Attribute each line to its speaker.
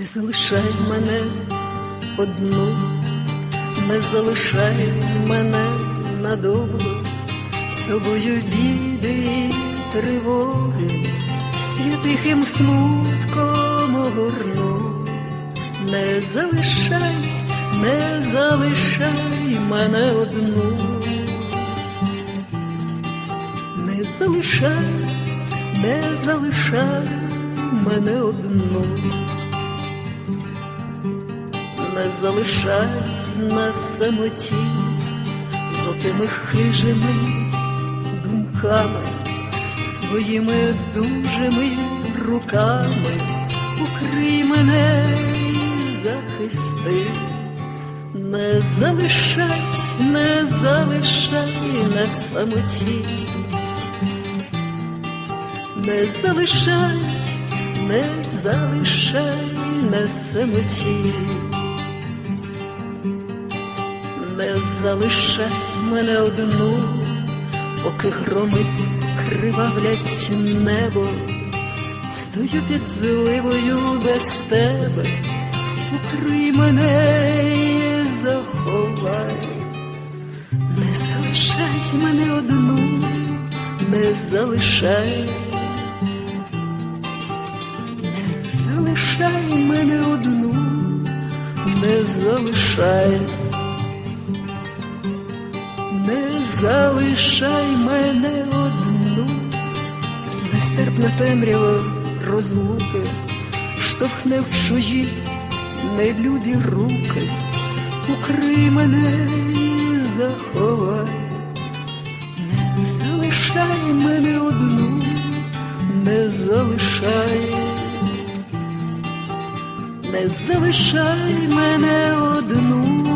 Speaker 1: Не залишай мене одну, не залишай мене надовго, з тобою біди і тривоги, я тихим смутком огорну, не залишай, не залишай мене одну, не залишай, не залишай мене одну. Не залишай на самоті. З отими хижими думками, своїми дужими руками укрий мене і захисти, не залишай, не залишай на самоті, не залишай, не залишай на самоті. Не залишай мене одну, поки громи кривавлять небо, стою під зливою без тебе, укрий мене і заховай, не залишай мене одну, не залишай, не залишай мене одну, не залишай. Залишай мене одну, нестерпна темрява розлуки, штовхне в чужі нелюбі руки, укрий мене і заховай, не залишай мене одну, не залишай, не залишай мене одну